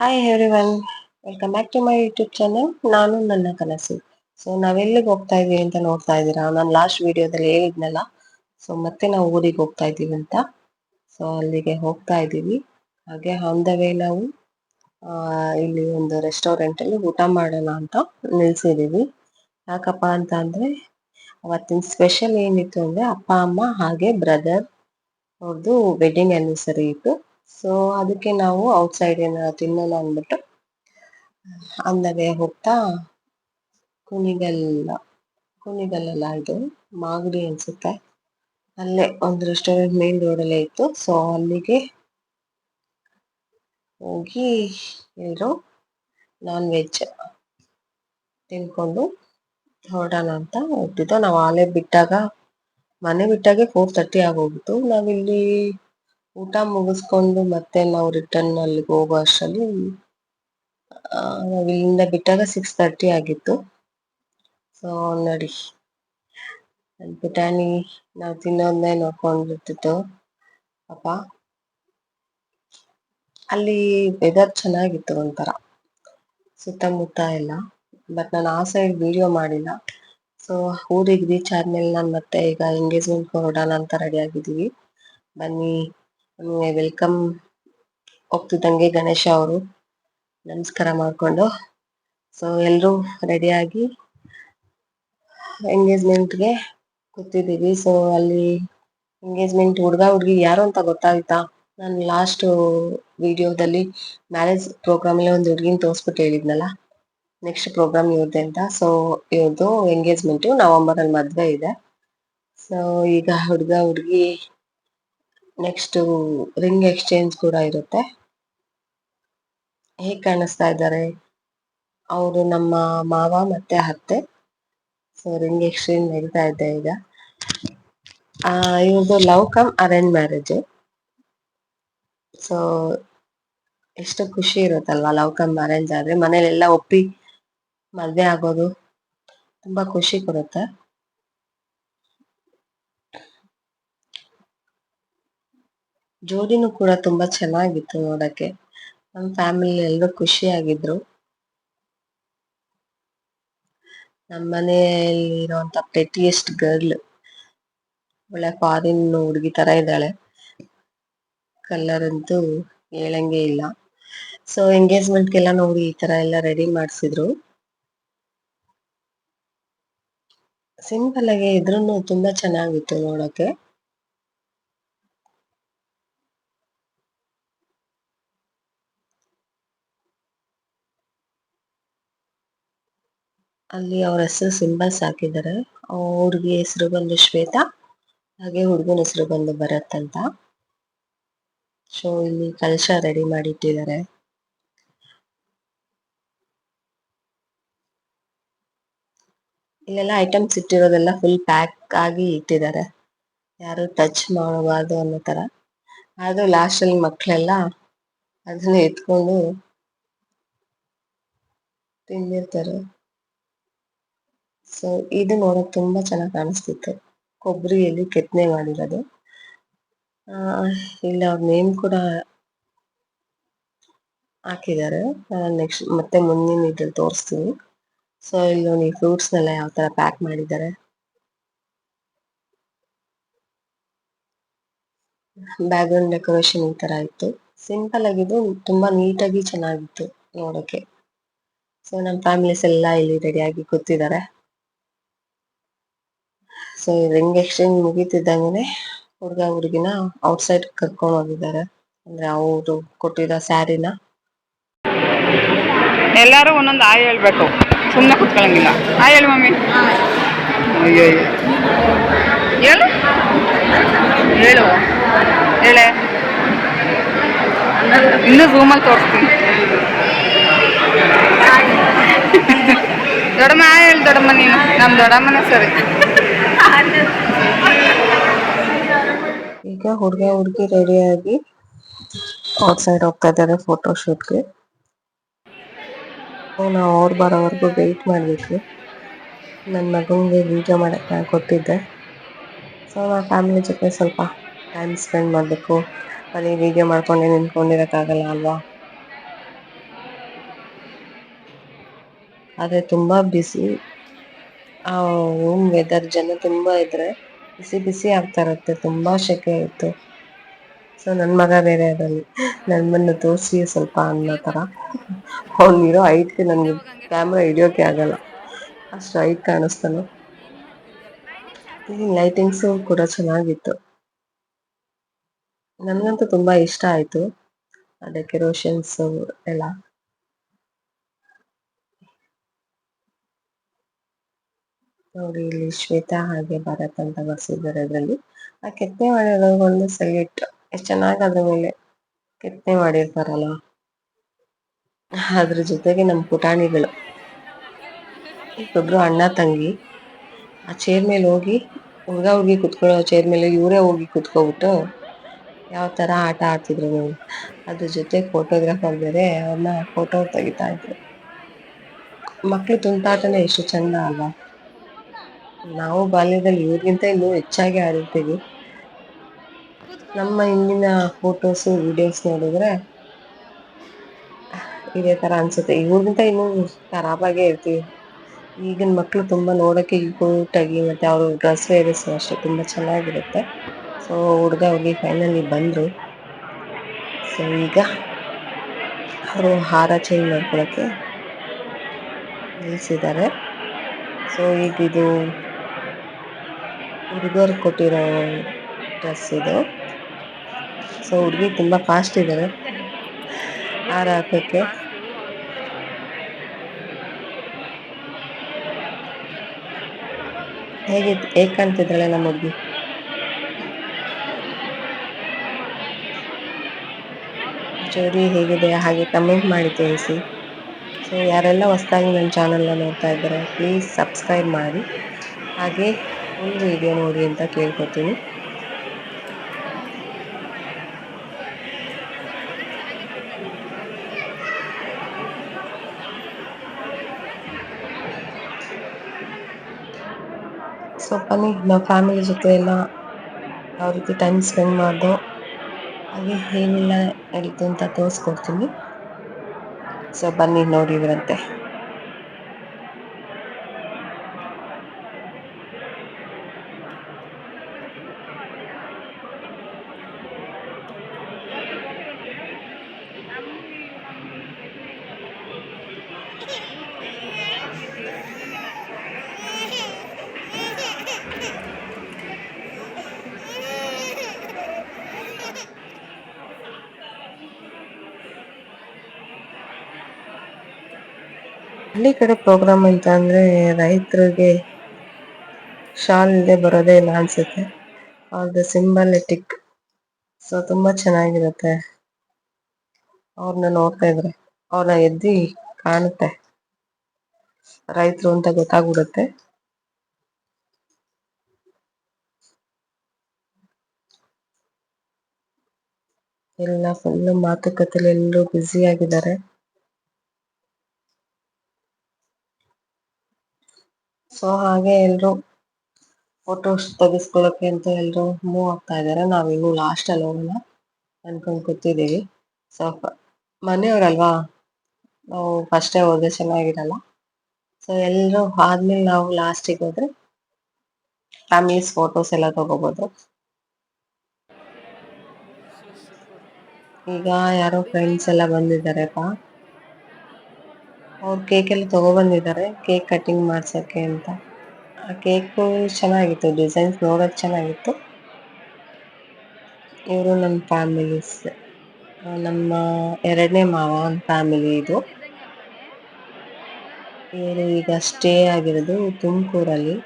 Hi everyone welcome back to my YouTube channel ನಾನು ನನ್ನ ಕನಸು. ಸೊ ನಾವೆಲ್ಲಿಗೆ ಹೋಗ್ತಾ ಇದೀವಿ ಅಂತ ನೋಡ್ತಾ ಇದ್ದೀರಾ? ನಾನು ಲಾಸ್ಟ್ ವಿಡಿಯೋದಲ್ಲಿ ಹೇಳಿದ್ನಲ್ಲ. ಸೊ ಮತ್ತೆ ನಾವು ಊರಿಗೆ ಹೋಗ್ತಾ ಇದ್ದೀವಿ ಅಂತ. ಸೊ ಅಲ್ಲಿಗೆ ಹೋಗ್ತಾ ಇದ್ದೀವಿ. ಹಾಗೆ ಆನ್ ದ ವೇ ನಾವು ಇಲ್ಲಿ ಒಂದು ರೆಸ್ಟೋರೆಂಟಲ್ಲಿ ಊಟ ಮಾಡೋಣ ಅಂತ ನಿಲ್ಸಿದ್ದೀವಿ. ಯಾಕಪ್ಪ ಅಂತ ಅಂದರೆ, ಅವತ್ತಿನ ಸ್ಪೆಷಲ್ ಏನಿತ್ತು ಅಂದರೆ, ಅಪ್ಪ, ಅಮ್ಮ ಹಾಗೆ ಬ್ರದರ್ ಅವ್ರದ್ದು ವೆಡ್ಡಿಂಗ್ ಆನಿವರ್ಸರಿ ಇತ್ತು. ಸೊ ಅದಕ್ಕೆ ನಾವು ಔಟ್ಸೈಡ್ ಏನ ತಿನ್ನೋಣ ಅಂದ್ಬಿಟ್ಟು ಅಂದವೇ ಹೋಗ್ತಾ ಕುಣಿಗಲ್ ಕುಣಿಗಲ್ಲ ಇದು ಮಾಗಡಿ ಅನ್ಸುತ್ತೆ. ಅಲ್ಲೇ ಒಂದು ರೆಸ್ಟೋರೆಂಟ್ ಮೇನ್ ರೋಡಲ್ಲೇ ಇತ್ತು. ಸೊ ಅಲ್ಲಿಗೆ ಹೋಗಿ ಎಲ್ರು ನಾನ್ ವೆಜ್ ತಿನ್ಕೊಂಡು ಹೊರಡೋಣ ಅಂತ ಹೋಗ್ತಿದ್ದೋ ನಾವು ಆಲೆ ಬಿಟ್ಟಾಗ, ಮನೆ ಬಿಟ್ಟಾಗೆ ಫೋರ್ ತರ್ಟಿ ಆಗೋಗಿತ್ತು ನಾವಿಲ್ಲಿ ಊಟ ಮುಗಿಸ್ಕೊಂಡು ಮತ್ತೆ ನಾವು ರಿಟರ್ನ್ ಅಲ್ಲಿಗೆ ಹೋಗೋ ಅಷ್ಟರಲ್ಲಿ ನಾವು ಇಲ್ಲಿಂದ ಬಿಟ್ಟಾಗ ಸಿಕ್ಸ್ ತರ್ಟಿ ಆಗಿತ್ತು. ಸೊ ನೋಡಿ. ಬಟಾಣಿ ನಾವು ತಿನ್ನೋದನ್ನೇ ನೋಡ್ಕೊಂಡಿರ್ತಿತ್ತು. ಪಾಪ. ಅಲ್ಲಿ ವೆದರ್ ಚೆನ್ನಾಗಿತ್ತು ಒಂಥರ. ಸುತ್ತಮುತ್ತ ಎಲ್ಲ. ಬಟ್ ನಾನು ಆ ಸೈಡ್ ವಿಡಿಯೋ ಮಾಡಿಲ್ಲ. ಸೊ ಊರಿಗೆ ರೀಚ್ ಆದ್ಮೇಲೆ ನಾನು ಮತ್ತೆ ಈಗ ಎಂಗೇಜ್ಮೆಂಟ್ ಹೊರಡೋಣ ಅಂತ ರೆಡಿ ಆಗಿದ್ದೀವಿ. ಬನ್ನಿ. ವೆಲ್ಕಮ್ ಹೋಗ್ತಿದ್ದಂಗೆ ಗಣೇಶ ಅವರು. ನಮಸ್ಕಾರ ಮಾಡಿಕೊಂಡು. ಸೊ ಎಲ್ಲರೂ ರೆಡಿಯಾಗಿ ಎಂಗೇಜ್ಮೆಂಟ್ಗೆ ಕೂತಿದ್ದೀವಿ. ಸೊ ಅಲ್ಲಿ ಎಂಗೇಜ್ಮೆಂಟ್ ಹುಡುಗ, ಹುಡುಗಿ ಯಾರು ಅಂತ ಗೊತ್ತಾಯ್ತಾ? ನಾನು ಲಾಸ್ಟ್ ವಿಡಿಯೋದಲ್ಲಿ ಮ್ಯಾರೇಜ್ ಪ್ರೋಗ್ರಾಮ್ ಅಲ್ಲಿ ಒಂದು ಹುಡುಗಿನ ತೋರಿಸ್ಬಿಟ್ಟು ಹೇಳಿದ್ನಲ್ಲ. ನೆಕ್ಸ್ಟ್ ಪ್ರೋಗ್ರಾಮ್ ಇವ್ರದ್ದೆ ಅಂತ. ಸೊ ಇವ್ರದ್ದು ಎಂಗೇಜ್ಮೆಂಟ್ ನವೆಂಬರ್ ಅಲ್ಲಿ ಮದ್ವೆ ಇದೆ. ಸೊ ಈಗ ಹುಡುಗ, ಹುಡುಗಿ ನೆಕ್ಸ್ಟ್ ರಿಂಗ್ ಎಕ್ಸ್ಚೇಂಜ್ ಕೂಡ ಇರುತ್ತೆ. ಹೇಗೆ ಕಾಣಿಸ್ತಾ ಇದ್ದಾರೆ? ಅವರು ನಮ್ಮ ಮಾವ ಮತ್ತೆ ಅತ್ತೆ. ಸೊ ರಿಂಗ್ ಎಕ್ಸ್ಚೇಂಜ್ ನಡೀತಾ ಇದೆ ಈಗ. ಇವ್ರದ್ದು love cum arrange marriage so ಎಷ್ಟು ಖುಷಿ ಇರುತ್ತಲ್ವ ಲವ್ ಕಮ್ ಅರೇಂಜ್ ಆದ್ರೆ ಮನೇಲೆಲ್ಲ ಒಪ್ಪಿ ಮದ್ವೆ ಆಗೋದು. ತುಂಬಾ ಖುಷಿ ಕೊಡುತ್ತೆ. ಜೋಡಿನೂ ಕೂಡ ತುಂಬಾ ಚೆನ್ನಾಗಿತ್ತು ನೋಡಕ್ಕೆ. ನಮ್ಮ ಫ್ಯಾಮಿಲಿ ಎಲ್ಲರೂ ಖುಷಿಯಾಗಿದ್ರು. ನಮ್ಮ ಮನೆಯಲ್ಲಿ ಇರುವಂತ ಪ್ರೆಟಿಯೆಸ್ಟ್ ಗರ್ಲ್ ಒಳ್ಳೆ ಫಾರಿನ್ ಹುಡುಗಿ ತರ ಇದ್ದಾಳೆ. ಕಲರ್ ಅಂತೂ ಹೇಳಂಗೆ ಇಲ್ಲ. ಸೊ ಎಂಗೇಜ್ಮೆಂಟ್ಗೆಲ್ಲ ನೋಡಿ ಈ ತರ ಎಲ್ಲ ರೆಡಿ ಮಾಡಿಸಿದ್ರು. ಸಿಂಪಲ್ ಆಗಿ ಇದ್ರೂನು ತುಂಬಾ ಚೆನ್ನಾಗಿತ್ತು ನೋಡಕ್ಕೆ. ಅಲ್ಲಿ ಅವ್ರ ಹೆಸರು ಸಿಂಬಲ್ಸ್ ಹಾಕಿದ್ದಾರೆ ಹುಡುಗಿ ಹೆಸರು ಬಂದು ಶ್ವೇತಾ, ಹಾಗೆ ಹುಡುಗನ ಹೆಸರು ಬಂದು ಭರತ್ ಅಂತ. ಸೊ ಇಲ್ಲಿ ಕಲಶ ರೆಡಿ ಮಾಡಿ ಇಟ್ಟಿದ್ದಾರೆ ಇಲ್ಲೆಲ್ಲ ಐಟಮ್ಸ್ ಇಟ್ಟಿರೋದೆಲ್ಲ ಫುಲ್ ಪ್ಯಾಕ್ ಆಗಿ ಇಟ್ಟಿದ್ದಾರೆ ಯಾರು ಟಚ್ ಮಾಡಬಾರ್ದು ಅನ್ನೋ ತರ. ಆದ್ರೂ ಲಾಸ್ಟ್ ಅಲ್ಲಿ ಮಕ್ಕಳೆಲ್ಲ ಅದನ್ನ ಎತ್ಕೊಂಡು ತಿಂದಿರ್ತಾರೆ. ಸೊ ಇದು ನೋಡಕ್ ತುಂಬಾ ಚೆನ್ನಾಗಿ ಕಾಣಿಸ್ತಿತ್ತು. ಕೊಬ್ಬರಿಯಲ್ಲಿ ಕೆತ್ತನೆ ಮಾಡಿರೋದು. ಇಲ್ಲಿ, ಅವ್ರ ನೇಮ್ ಕೂಡ ಹಾಕಿದ್ದಾರೆ. ನೆಕ್ಸ್ಟ್ ಮತ್ತೆ ಮುಂದಿನ ಇದ್ರಲ್ಲಿ ತೋರಿಸ್ತೀನಿ. ಸೊ ಇಲ್ಲಿ ನೋಡಿ ಫ್ರೂಟ್ಸ್ ನೆಲ್ಲ ಯಾವ ತರ ಪ್ಯಾಕ್ ಮಾಡಿದ್ದಾರೆ. ಬ್ಯಾಕ್ಗ್ರೌಂಡ್ ಡೆಕೋರೇಷನ್ ಈ ತರ ಇತ್ತು. ಸಿಂಪಲ್ ಆಗಿದ್ದು ತುಂಬಾ ನೀಟಾಗಿ ಚೆನ್ನಾಗಿತ್ತು ನೋಡೋಕೆ. ಸೊ ನಮ್ಮ ಫ್ಯಾಮಿಲೀಸ್ ಎಲ್ಲ ಇಲ್ಲಿ ರೆಡಿಯಾಗಿ ಕೂತಿದ್ದಾರೆ. ಸೊ ರಿಂಗ್ ಎಕ್ಸ್ಚೇಂಜ್ ಮುಗೀತಿದ್ದಂಗೆ ಹುಡುಗ ಹುಡುಗಿನ ಔಟ್ಸೈಡ್ ಕರ್ಕೊಂಡು ಹೋಗಿದ್ದಾರೆ. ಅಂದ್ರೆ ಅವರು ಕೊಟ್ಟಿರೋ ಸ್ಯಾರಿನ ಎಲ್ಲರೂ ಒಂದೊಂದು ಆಯ್ ಹೇಳ್ಬೇಕು. ಸುಮ್ಮನೆ ಕುತ್ಕೊಳ್ಳಂಗಿಲ್ಲ ಆಯ್ ಹೇಳು ಮಮ್ಮಿ. ಅಯ್ಯೋ ಹೇಳು. ಹೇಳು. ಹೇಳೆ. ಇನ್ನೂ ರೂಮಲ್ಲಿ ತೋರಿಸ್ತೀನಿ. ದೊಡ್ಡಮ್ಮ, ಆಯ್ ಹೇಳಿ ದೊಡ್ಡಮ್ಮ ನೀನು. ನಮ್ಮ ದೊಡ್ಡಮ್ಮನೇ ಸರಿ. ಈಗ ಹುಡುಗ ಹುಡುಗಿ ರೆಡಿಯಾಗಿ ಔಟ್ಸೈಡ್ ಹೋಗ್ತಾ ಇದ್ದಾರೆ ಫೋಟೋ ಶೂಟ್ಗೆ ನಾವು ಅವ್ರು ಬರೋವರೆಗೂ ವೆಯ್ಟ್ ಮಾಡಬೇಕು. ನನ್ನ ಮಗನಿಗೆ ವಿಡಿಯೋ ಮಾಡಕ್ಕೆ ನಾನು ಕೊಟ್ಟಿದ್ದೆ. ಸೊ ನಾ ಫ್ಯಾಮಿಲಿ ಜೊತೆ ಸ್ವಲ್ಪ ಟೈಮ್ ಸ್ಪೆಂಡ್ ಮಾಡಬೇಕು. ಬರೀ ವಿಡಿಯೋ ಮಾಡ್ಕೊಂಡೆ ನಿಂತ್ಕೊಂಡಿರೋಕ್ಕಾಗಲ್ಲ ಅಲ್ವಾ? ಆದರೆ ತುಂಬ ಬಿಸಿ ರೂಮ್ ವೆದರ್ ಜನ ತುಂಬಾ ಇದ್ರೆ ಬಿಸಿ ಬಿಸಿ ಆಗ್ತಾ ಇರುತ್ತೆ, ತುಂಬಾ ಶೆಕೆ ಇತ್ತು. ಸೊ ನನ್ ಮಗ ಬೇರೆ ಅದ್ರಲ್ಲಿ ನನ್ನನ್ನು ತೋರಿಸಿ ಸ್ವಲ್ಪ ಅನ್ನೋ ತರ. ಅವನಿರೋ ಹೈಟ್ಗೆ ನನ್ಗೆ ಕ್ಯಾಮ್ರಾ ಹಿಡಿಯೋಕೆ ಆಗಲ್ಲ. ಅಷ್ಟು ಹೈಟ್ ಕಾಣಿಸ್ತಾನೆ. ಲೈಟಿಂಗ್ಸು ಕೂಡ ಚೆನ್ನಾಗಿತ್ತು. ನನ್ಗಂತೂ ತುಂಬಾ ಇಷ್ಟ ಆಯ್ತು. ಡೆಕೋರೇಷನ್ಸ್ ಎಲ್ಲ. ನೋಡಿ, ಇಲ್ಲಿ ಶ್ವೇತಾ ಹಾಗೆ ಭರತ್ ಅಂತ ಬರ್ಸಿದ್ದಾರೆ ಅದ್ರಲ್ಲಿ ಆ ಕೆತ್ತನೆ ಮಾಡಿರೋದೊಂದು ಒಂದು ಎಷ್ಟು ಚೆನ್ನಾಗ್ ಅದ್ರ ಮೇಲೆ ಕೆತ್ತನೆ ಮಾಡಿರ್ತಾರಲ್ಲ. ಅದ್ರ ಜೊತೆಗೆ ನಮ್ಮ ಪುಟಾಣಿಗಳು. ಇಬ್ಬರು ಅಣ್ಣ ತಂಗಿ, ಆ ಚೇರ್ ಮೇಲೆ ಹೋಗಿ, ಹುಡುಗ ಹುಡುಗಿ ಕುತ್ಕೊಳ್ಳೋ ಚೇರ್ ಮೇಲೆ ಇವರೇ ಹೋಗಿ ಕುತ್ಕೊಬಿಟ್ಟು ಯಾವ ತರ ಆಟ ಆಡ್ತಿದ್ರು ನೀವು ಅದ್ರ ಜೊತೆ ಫೋಟೋಗ್ರಾಫರ್ ಬೇರೆ ಅವ್ರನ್ನ ಫೋಟೋ ತೆಗಿತಾ ಇದ್ರು. ಮಕ್ಳು ತುಂಟಾಟನೇ ಎಷ್ಟು ಚಂದ ಅಲ್ವಾ? ನಾವು ಬಾಲ್ಯದಲ್ಲಿ ಇವ್ರಿಗಿಂತ ಇನ್ನೂ ಹೆಚ್ಚಾಗಿ ಆಡಿರ್ತೀವಿ ನಮ್ಮ ಹಿಂದಿನ ಫೋಟೋಸು ವಿಡಿಯೋಸ್ ನೋಡಿದ್ರೆ ಇದೇ ಥರ ಅನಿಸುತ್ತೆ. ಇವ್ರಿಗಿಂತ ಇನ್ನೂ ಖರಾಬಾಗೇ ಇರ್ತೀವಿ. ಈಗಿನ ಮಕ್ಕಳು ತುಂಬ ನೋಡೋಕ್ಕೆ ಕ್ಯೂಟಾಗಿ ಮತ್ತು ಅವ್ರ ಡ್ರೆಸ್ ವೇರಿಯಸ್ ಅಷ್ಟೇ ತುಂಬ ಚೆನ್ನಾಗಿರುತ್ತೆ. ಸೊ ಹುಡುಗ ಹೋಗಿ ಫೈನಲಿ ಬಂದರು. ಸೊ ಈಗ ಅವರು ಹಾರ ಚೇಂಜ್ ಮಾಡ್ಕೊಳ್ಳೋಕ್ಕೆ ನಿಲ್ಲಿಸಿದ್ದಾರೆ ಸೊ ಈಗ ಇದು ಹುಡುಗರು ಕೊಟ್ಟಿರೋ ಡ್ರೆಸ್ ಇದು. ಸೊ ಹುಡುಗಿ ತುಂಬಾ ಫಾಸ್ಟ್ ಇದ್ದಾರೆ ಹಾರ ಹಾಕೋಕ್ಕೆ ಹೇಗೆ ಹೇಗೆ ಕಾಣ್ತಿದ್ದಾಳೆ ನಮ್ಮ ಹುಡುಗಿ? ಜೋಡಿ ಹೇಗಿದೆ, ಹಾಗೆ ಕಮೆಂಟ್ ಮಾಡಿ ತಿಳಿಸಿ. ಸೊ ಯಾರೆಲ್ಲ ಹೊಸದಾಗಿ ನನ್ನ ಚಾನಲ್ನ ನೋಡ್ತಾ ಇದ್ದಾರೆ ಪ್ಲೀಸ್ ಸಬ್ಸ್ಕ್ರೈಬ್ ಮಾಡಿ. ಹಾಗೆ ಫುಲ್ ವಿಡಿಯೋ ನೋಡಿ ಅಂತ ಕೇಳ್ಕೊತೀನಿ. ಸೊ ಬನ್ನಿ ನಾವು ಫ್ಯಾಮಿಲಿ ಜೊತೆ ಎಲ್ಲ ಯಾವ ರೀತಿ ಟೈಮ್ ಸ್ಪೆಂಡ್ ಮಾಡ್ದೋ ಹಾಗೆ ಏನೆಲ್ಲ ನಡೀತು ಅಂತ ತೋರಿಸ್ಕೊಡ್ತೀನಿ. ಸೊ ಬನ್ನಿ ನೋಡಿದ್ರಂತೆ ಹಳ್ಳಿ ಕಡೆ ಪ್ರೋಗ್ರಾಮ್ ಅಂತ ಅಂದ್ರೆ ರೈತರಿಗೆ ಶಾಲ್ ಇದೆ ಬರೋದೇ ಇಲ್ಲ ಅನ್ಸುತ್ತೆ. ಅವ್ರದ್ದು ಸಿಂಬಲೆಟಿಕ್ ಸೊ ತುಂಬಾ ಚೆನ್ನಾಗಿರುತ್ತೆ. ಅವ್ರನ್ನ ನೋಡ್ತಾ ಇದ್ರೆ ಅವ್ರನ್ನ ಎದ್ದಿ ಕಾಣುತ್ತೆ. ರೈತರು ಅಂತ ಗೊತ್ತಾಗ್ಬಿಡುತ್ತೆ. ಎಲ್ಲ ಫುಲ್ ಮಾತುಕತೆಲಿ ಎಲ್ಲರೂ ಬ್ಯುಸಿ ಆಗಿದ್ದಾರೆ. ಸೊ ಹಾಗೆ ಎಲ್ರು ಫೋಟೋಸ್ ತೆಗಿಸ್ಕೊಳ್ಳೋಕೆ ಅಂತ ಎಲ್ರು ಮೂವ್ ಆಗ್ತಾ ಇದಾರೆ. ನಾವಿನ್ನು ಲಾಸ್ಟ್ ಅಲ್ಲಿ ಹೋಗೋಣ ಅನ್ಕೊಂಡ್ ಕೂತಿದೀವಿ. ಸೊ ಮನೆಯವ್ರಲ್ವಾ? ನಾವು ಫಸ್ಟೇ ಹೋದ್ರೆ ಚೆನ್ನಾಗಿರಲ್ಲ. ಸೊ ಎಲ್ರು ಆದ್ಮೇಲೆ ನಾವು ಲಾಸ್ಟಿಗೆ ಹೋದ್ರೆ ಫ್ಯಾಮಿಲೀಸ್ ಫೋಟೋಸ್ ಎಲ್ಲ ತಗೋಬಹುದು ಈಗ ಯಾರೋ ಫ್ರೆಂಡ್ಸ್ ಎಲ್ಲ ಬಂದಿದ್ದಾರೆಪ್ಪ ಅವ್ರು ಕೇಕ್ ಎಲ್ಲ ತಗೊಬಂದಿದ್ದಾರೆ ಕೇಕ್ ಕಟಿಂಗ್ ಮಾಡ್ಸಕ್ಕೆ ಅಂತ. ಆ ಕೇಕು ಚೆನ್ನಾಗಿತ್ತು ಡಿಸೈನ್ಸ್ ನೋಡೋಕೆ ಚೆನ್ನಾಗಿತ್ತು. ಇವರು ನಮ್ಮ ಫ್ಯಾಮಿಲೀಸ್ ನಮ್ಮ ಎರಡನೇ ಮಾವ ಫ್ಯಾಮಿಲಿ ಇದು. ಇವರು ಈಗ ಸ್ಟೇ ಆಗಿರೋದು ತುಮಕೂರಲ್ಲಿ.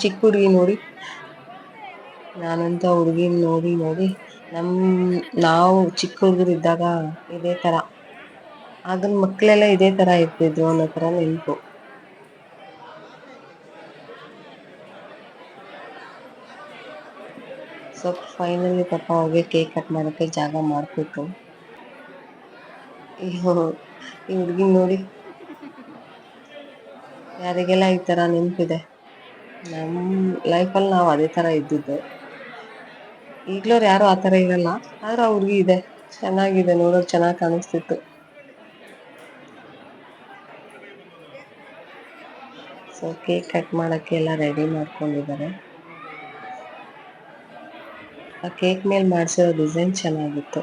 ಚಿಕ್ಕ ಹುಡುಗಿ ನೋಡಿ. ನಾನಂತ ಹುಡುಗಿನ ನೋಡಿ ನೋಡಿ ನಮ್, ನಾವು ಚಿಕ್ಕ ಹುಡುಗರಿದ್ದಾಗ ಇದೇ ತರ. ಆಗಿನ ಮಕ್ಕಳೆಲ್ಲ ಇದೇ ತರ ಇರ್ತಿದ್ರು ಅನ್ನೋ ತರ ನೆನಪು. ಸೊ ಫೈನಲಿ ಪಾಪ ಅವ್ರಿಗೆ ಕೇಕ್ ಕಟ್ ಮಾಡೋಕ್ಕೆ ಜಾಗ ಮಾಡ್ಕೊಟ್ಟು ಈ ಹುಡುಗಿನ ನೋಡಿ. ಯಾರಿಗೆಲ್ಲ ಈ ತರ ನೆನಪಿದೆ? ನಮ್ಮ ಲೈಫಲ್ಲಿ ನಾವು ಅದೇ ತರ ಇದ್ದಿದ್ದು. ಈಗ್ಲವ್ರು ಯಾರು ಆ ಥರ ಇರಲ್ಲ. ಆದ್ರೆ ಅವ್ರಿಗೆ ಇದೆ. ಚೆನ್ನಾಗಿದೆ ನೋಡೋಕ್ ಚೆನ್ನಾಗಿ ಕಾಣಿಸ್ತಿತ್ತು. ಸೊ ಕೇಕ್ ಕಟ್ ಮಾಡಕ್ಕೆ ಎಲ್ಲ ರೆಡಿ ಮಾಡ್ಕೊಂಡಿದ್ದಾರೆ. ಆ ಕೇಕ್ ಮೇಲೆ ಮಾಡಿಸಿರೋ ಡಿಸೈನ್ ಚೆನ್ನಾಗಿತ್ತು.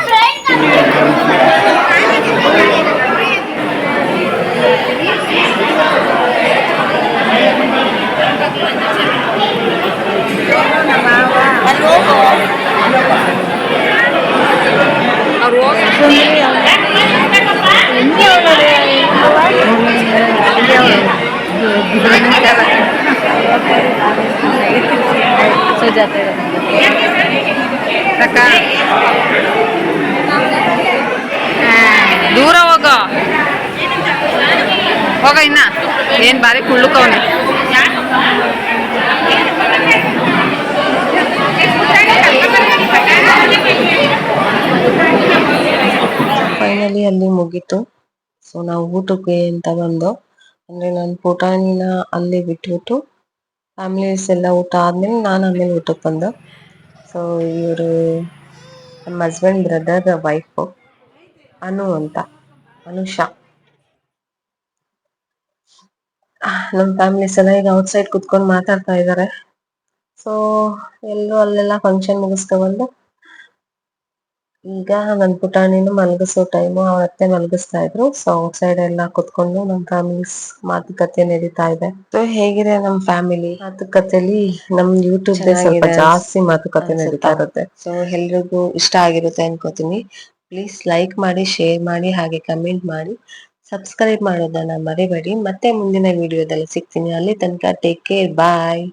ಅಕ್ಕ ದೂರ ಹೋಗ. ಹೋಗ ಇನ್ನ. ಏನ್ ಬಾರಿ ಕುಳ್ಳುಕವನೆ ಫೈನಲಿ ಅಲ್ಲಿ ಮುಗೀತು. ಸೊ ನಾವು ಊಟಕ್ಕೆ ಅಂತ ಬಂದು, ಅಂದ್ರೆ ನಾನು ಪುಟಾಣಿನ ಅಲ್ಲಿ ಬಿಟ್ಬಿಟ್ಟು ಫ್ಯಾಮಿಲೀಸ್ ಎಲ್ಲ ಊಟ ಆದ್ಮೇಲೆ ನಾನು ಆಮೇಲೆ ಊಟಕ್ಕೆ ಬಂದು. ಸೊ ಇವರು ನಮ್ಮ ಹಸ್ಬೆಂಡ್ ಬ್ರದರ್ ವೈಫು ಅನು ಅಂತ, ಅನುಷಾ. ನಮ್ಮ ಫ್ಯಾಮಿಲೀಸ್ ಎಲ್ಲ ಈಗ ಔಟ್ಸೈಡ್ ಕುತ್ಕೊಂಡು ಮಾತಾಡ್ತಾ ಇದ್ದಾರೆ ಸೊ ಎಲ್ಲರೂ ಅಲ್ಲೆಲ್ಲ ಫಂಕ್ಷನ್ ಮುಗಿಸ್ಕೊಂಡ್ಬಂದು ಈಗ ನನ್ ಪುಟಾಣಿನೂ ಮಲಗಿಸೋ ಟೈಮು ಅವ್ರ ಅತ್ತೆ ಮಲಗಿಸ್ತಾ ಇದ್ರು. ಸೊ ಔಟ್ ಸೈಡ್ ಎಲ್ಲ ಕುತ್ಕೊಂಡು ನಮ್ ಫ್ಯಾಮಿಲೀಸ್ ಮಾತುಕತೆ ನಡೀತಾ ಇದೆ. ಸೊ ಹೇಗಿದೆ ನಮ್ ಫ್ಯಾಮಿಲಿ ಮಾತುಕತೆಲಿ ನಮ್ ಯೂಟ್ಯೂಬ್ ಸ್ವಲ್ಪ ಜಾಸ್ತಿ ಮಾತುಕತೆ? ನಡೀತಾ ಇರುತ್ತೆ. ಸೊ ಎಲ್ರಿಗೂ ಇಷ್ಟ ಆಗಿರುತ್ತೆ ಅನ್ಕೋತೀನಿ. ಪ್ಲೀಸ್ ಲೈಕ್ ಮಾಡಿ ಶೇರ್ ಮಾಡಿ ಹಾಗೆ ಕಮೆಂಟ್ ಮಾಡಿ. ಸಬ್ಸ್ಕ್ರೈಬ್ ಮಾಡೋದನ್ನ ಮರಿಬೇಡಿ. ಮತ್ತೆ ಮುಂದಿನ ವಿಡಿಯೋದಲ್ಲಿ ಸಿಗ್ತೀನಿ. ಅಲ್ಲಿ ತನಕ ಟೇಕ್ ಕೇರ್ ಬಾಯ್